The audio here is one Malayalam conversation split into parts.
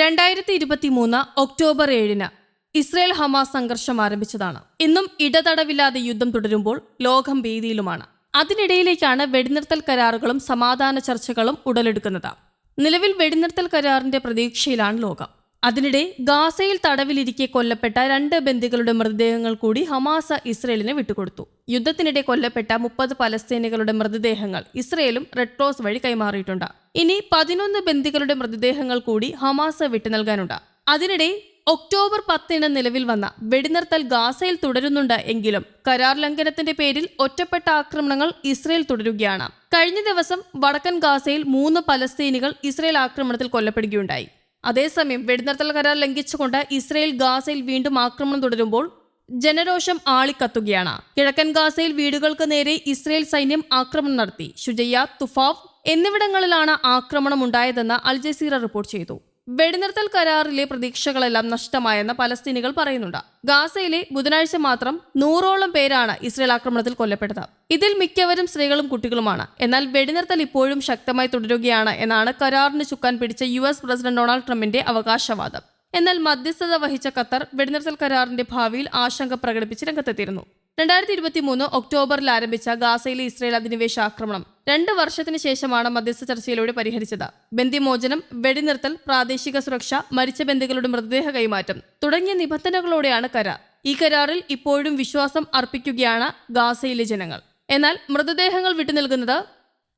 രണ്ടായിരത്തി ഇരുപത്തി മൂന്ന് ഒക്ടോബർ ഏഴിന് ഇസ്രയേൽ ഹമാസ് സംഘർഷം ആരംഭിച്ചതാണ്. ഇന്നും ഇടതടവില്ലാതെ യുദ്ധം തുടരുമ്പോൾ ലോകം ഭീതിയിലുമാണ്. അതിനിടയിലേക്കാണ് വെടിനിർത്തൽ കരാറുകളും സമാധാന ചർച്ചകളും ഉടലെടുക്കുന്നത്. നിലവിൽ വെടിനിർത്തൽ കരാറിന്റെ പ്രതീക്ഷയിലാണ് ലോകം. അതിനിടെ ഗാസയിൽ തടവിലിരിക്കെ കൊല്ലപ്പെട്ട രണ്ട് ബന്ദികളുടെ മൃതദേഹങ്ങൾ കൂടി ഹമാസ ഇസ്രയേലിന് വിട്ടുകൊടുത്തു. യുദ്ധത്തിനിടെ കൊല്ലപ്പെട്ട മുപ്പത് പലസ്തീനികളുടെ മൃതദേഹങ്ങൾ ഇസ്രയേലും റെഡ് ക്രോസ് വഴി കൈമാറിയിട്ടുണ്ട്. ഇനി പതിനൊന്ന് ബന്ദികളുടെ മൃതദേഹങ്ങൾ കൂടി ഹമാസ വിട്ടു നൽകാനുണ്ട്. അതിനിടെ ഒക്ടോബർ പത്തിന് നിലവിൽ വന്ന വെടിനിർത്തൽ ഗാസയിൽ തുടരുന്നുണ്ട് എങ്കിലും കരാർ ലംഘനത്തിന്റെ പേരിൽ ഒറ്റപ്പെട്ട ആക്രമണങ്ങൾ ഇസ്രയേൽ തുടരുകയാണ്. കഴിഞ്ഞ ദിവസം വടക്കൻ ഗാസയിൽ മൂന്ന് പലസ്തീനികൾ ഇസ്രയേൽ ആക്രമണത്തിൽ കൊല്ലപ്പെടുകയുണ്ടായി. അതേസമയം വെടിനിർത്തൽ കരാർ ലംഘിച്ചുകൊണ്ട് ഇസ്രയേൽ ഗാസയിൽ വീണ്ടും ആക്രമണം തുടരുമ്പോൾ ജനരോഷം ആളിക്കത്തുകയാണ്. കിഴക്കൻ ഗാസയിൽ വീടുകൾക്ക് നേരെ ഇസ്രയേൽ സൈന്യം ആക്രമണം നടത്തി. ഷുജയ്യ തുഫാഫ് എന്നിവിടങ്ങളിലാണ് ആക്രമണം ഉണ്ടായതെന്ന് അൽ ജസീറ റിപ്പോർട്ട് ചെയ്തു. വെടിനിർത്തൽ കരാറിലെ പ്രതീക്ഷകളെല്ലാം നഷ്ടമായെന്ന് പലസ്തീനികൾ പറയുന്നുണ്ട്. ഗാസയിലെ ബുധനാഴ്ച മാത്രം നൂറോളം പേരാണ് ഇസ്രയേൽ ആക്രമണത്തിൽ കൊല്ലപ്പെട്ടത്. ഇതിൽ മിക്കവരും സ്ത്രീകളും കുട്ടികളുമാണ്. എന്നാൽ വെടിനിർത്തൽ ഇപ്പോഴും ശക്തമായി തുടരുകയാണ് എന്നാണ് കരാറിന് ചുക്കാൻ പിടിച്ച യു എസ് പ്രസിഡന്റ് ഡൊണാൾഡ് ട്രംപിന്റെ അവകാശവാദം. എന്നാൽ മധ്യസ്ഥത വഹിച്ച ഖത്തർ വെടിനിർത്തൽ കരാറിന്റെ ഭാവിയിൽ ആശങ്ക പ്രകടിപ്പിച്ച് രംഗത്തെത്തിയിരുന്നു. രണ്ടായിരത്തി ഇരുപത്തി മൂന്ന് ഒക്ടോബറിൽ ആരംഭിച്ച ഗാസയിലെ ഇസ്രയേൽ അധിനിവേശ ആക്രമണം രണ്ട് വർഷത്തിന് ശേഷമാണ് മധ്യസ്ഥ ചർച്ചയിലൂടെ പരിഹരിച്ചത്. ബന്ദിമോചനം വെടിനിർത്തൽ പ്രാദേശിക സുരക്ഷ മരിച്ച ബന്ധുക്കളുടെ മൃതദേഹ കൈമാറ്റം തുടങ്ങിയ നിബന്ധനകളോടെയാണ് കരാർ. ഈ കരാറിൽ ഇപ്പോഴും വിശ്വാസം അർപ്പിക്കുകയാണ് ഗാസയിലെ ജനങ്ങൾ. എന്നാൽ മൃതദേഹങ്ങൾ വിട്ടുനൽകുന്നത്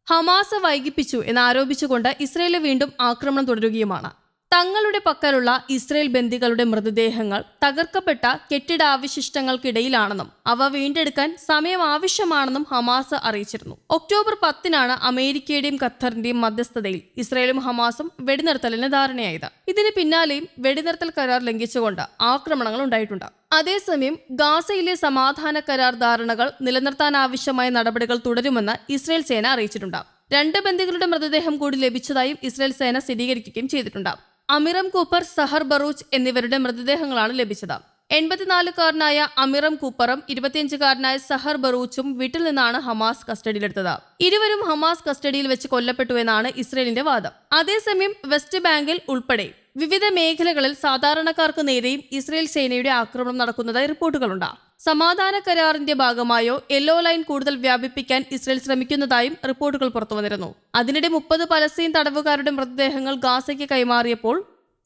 ഹമാസ വൈകിപ്പിച്ചു എന്നാരോപിച്ചുകൊണ്ട് ഇസ്രയേൽ വീണ്ടും ആക്രമണം തുടരുകയുമാണ്. തങ്ങളുടെ പക്കലുള്ള ഇസ്രയേൽ ബന്ദികളുടെ മൃതദേഹങ്ങൾ തകർക്കപ്പെട്ട കെട്ടിടാവശിഷ്ടങ്ങൾക്കിടയിലാണെന്നും അവ വീണ്ടെടുക്കാൻ സമയം ആവശ്യമാണെന്നും ഹമാസ് അറിയിച്ചിരുന്നു. ഒക്ടോബർ പത്തിനാണ് അമേരിക്കയുടെയും ഖത്തറിന്റെയും മധ്യസ്ഥതയിൽ ഇസ്രയേലും ഹമാസും വെടിനിർത്തലിന് ധാരണയായത്. ഇതിന് പിന്നാലെയും വെടിനിർത്തൽ കരാർ ലംഘിച്ചുകൊണ്ട് ആക്രമണങ്ങൾ ഉണ്ടായിട്ടുണ്ട്. അതേസമയം ഗാസയിലെ സമാധാന കരാർ ധാരണകൾ നിലനിർത്താനാവശ്യമായ നടപടികൾ തുടരുമെന്ന് ഇസ്രയേൽ സേന അറിയിച്ചിട്ടുണ്ട്. രണ്ട് ബന്ദികളുടെ മൃതദേഹം കൂടി ലഭിച്ചതായും ഇസ്രയേൽ സേന സ്ഥിരീകരിക്കുകയും ചെയ്തിട്ടുണ്ട്. അമിറം കൂപ്പർ സഹർ ബറൂച്ച് എന്നിവരുടെ മൃതദേഹങ്ങളാണ് ലഭിച്ചത്. എൺപത്തിനാലുകാരനായ അമിറം കൂപ്പറും ഇരുപത്തിയഞ്ചുകാരനായ സഹർ ബറൂച്ചും വീട്ടിൽ നിന്നാണ് ഹമാസ് കസ്റ്റഡിയിലെടുത്തത്. ഇരുവരും ഹമാസ് കസ്റ്റഡിയിൽ വെച്ച് കൊല്ലപ്പെട്ടു എന്നാണ് ഇസ്രയേലിന്റെ വാദം. അതേസമയം വെസ്റ്റ് ബാങ്കിൽ ഉൾപ്പെടെ വിവിധ മേഖലകളിൽ സാധാരണക്കാർക്ക് നേരെയും ഇസ്രയേൽ സേനയുടെ ആക്രമണം നടക്കുന്നതായി റിപ്പോർട്ടുകളുണ്ട്. സമാധാന കരാറിന്റെ ഭാഗമായോ യെല്ലോ ലൈൻ കൂടുതൽ വ്യാപിപ്പിക്കാൻ ഇസ്രയേൽ ശ്രമിക്കുന്നതായും റിപ്പോർട്ടുകൾ പുറത്തുവന്നിരുന്നു. അതിനിടെ മുപ്പത് പലസ്തീൻ തടവുകാരുടെ മൃതദേഹങ്ങൾ ഗാസയ്ക്ക് കൈമാറിയപ്പോൾ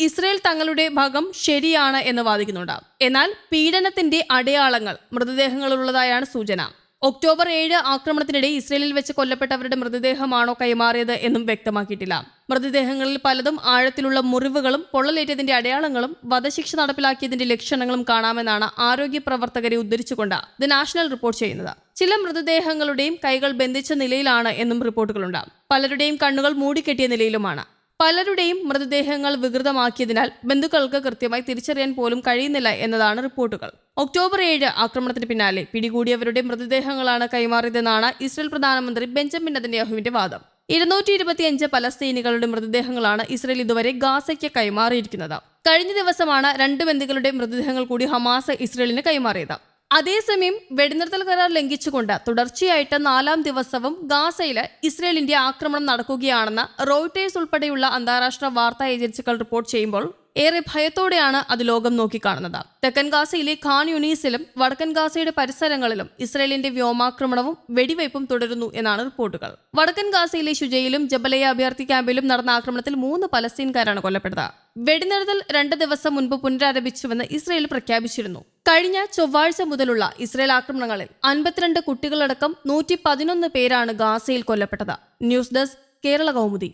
ഇസ്രയേൽ തങ്ങളുടെ ഭാഗം ശരിയാണ് എന്ന് വാദിക്കുന്നുണ്ട്. എന്നാൽ പീഡനത്തിന്റെ അടയാളങ്ങൾ മൃതദേഹങ്ങളുള്ളതായാണ് സൂചന. ഒക്ടോബർ ഏഴ് ആക്രമണത്തിനിടെ ഇസ്രയേലിൽ വെച്ച് കൊല്ലപ്പെട്ടവരുടെ മൃതദേഹമാണോ കൈമാറിയത് എന്നും വ്യക്തമാക്കിയിട്ടില്ല. മൃതദേഹങ്ങളിൽ പലതും ആഴത്തിലുള്ള മുറിവുകളും പൊള്ളലേറ്റതിന്റെ അടയാളങ്ങളും വധശിക്ഷ നടപ്പിലാക്കിയതിന്റെ ലക്ഷണങ്ങളും കാണാമെന്നാണ് ആരോഗ്യ പ്രവർത്തകരെ ഉദ്ധരിച്ചുകൊണ്ട് ദ നാഷണൽ റിപ്പോർട്ട് ചെയ്യുന്നത്. ചില മൃതദേഹങ്ങളുടെയും കൈകൾ ബന്ധിച്ച നിലയിലാണ് എന്നും റിപ്പോർട്ടുകളുണ്ട്. പലരുടെയും കണ്ണുകൾ മൂടിക്കെട്ടിയ നിലയിലുമാണ്. പലരുടെയും മൃതദേഹങ്ങൾ വികൃതമാക്കിയതിനാൽ ബന്ധുക്കൾക്ക് കൃത്യമായി തിരിച്ചറിയാൻ പോലും കഴിയുന്നില്ല എന്നതാണ് റിപ്പോർട്ടുകൾ. ഒക്ടോബർ ഏഴ് ആക്രമണത്തിന് പിന്നാലെ പിടികൂടിയവരുടെ മൃതദേഹങ്ങളാണ് കൈമാറിയതെന്നാണ് ഇസ്രയേൽ പ്രധാനമന്ത്രി ബെഞ്ചമിൻ നദന്യാഹുവിന്റെ വാദം. ഇരുന്നൂറ്റി ഇരുപത്തിയഞ്ച് പലസ്തീനികളുടെ മൃതദേഹങ്ങളാണ് ഇസ്രയേൽ ഇതുവരെ ഗാസയ്ക്ക് കൈമാറിയിരിക്കുന്നത്. കഴിഞ്ഞ ദിവസമാണ് രണ്ട് ബന്ധുക്കളുടെ മൃതദേഹങ്ങൾ കൂടി ഹമാസ് ഇസ്രയേലിന് കൈമാറിയത്. അതേസമയം വെടിനിർത്തൽ കരാർ ലംഘിച്ചുകൊണ്ട് തുടർച്ചയായിട്ട് നാലാം ദിവസവും ഗാസയിൽ ഇസ്രയേലിന്റെ ആക്രമണം നടക്കുകയാണെന്ന് റോയിട്ടേഴ്സ് ഉൾപ്പെടെയുള്ള അന്താരാഷ്ട്ര വാർത്താ ഏജൻസികൾ റിപ്പോർട്ട് ചെയ്യുമ്പോൾ ഏറെ ഭയത്തോടെയാണ് അത് ലോകം നോക്കിക്കാണുന്നത്. തെക്കൻ ഗാസയിലെ ഖാൻ യുനീസിലും വടക്കൻ ഗാസയുടെ പരിസരങ്ങളിലും ഇസ്രയേലിന്റെ വ്യോമാക്രമണവും വെടിവയ്പും തുടരുന്നു എന്നാണ് റിപ്പോർട്ടുകൾ. വടക്കൻ ഗാസയിലെ ഷുജയിലും ജബലയ അഭ്യർത്ഥി ക്യാമ്പിലും നടന്ന ആക്രമണത്തിൽ മൂന്ന് പലസ്തീൻകാരാണ് കൊല്ലപ്പെട്ടത്. വെടിനിർത്തൽ രണ്ട് ദിവസം മുൻപ് പുനരാരംഭിച്ചുവെന്ന് ഇസ്രയേൽ പ്രഖ്യാപിച്ചിരുന്നു. കഴിഞ്ഞ ചൊവ്വാഴ്ച മുതലുള്ള ഇസ്രയേൽ ആക്രമണങ്ങളിൽ അൻപത്തിരണ്ട് കുട്ടികളടക്കം നൂറ്റി പതിനൊന്ന് പേരാണ് ഗാസയിൽ കൊല്ലപ്പെട്ടത്. News desk Kerala Kaumudi.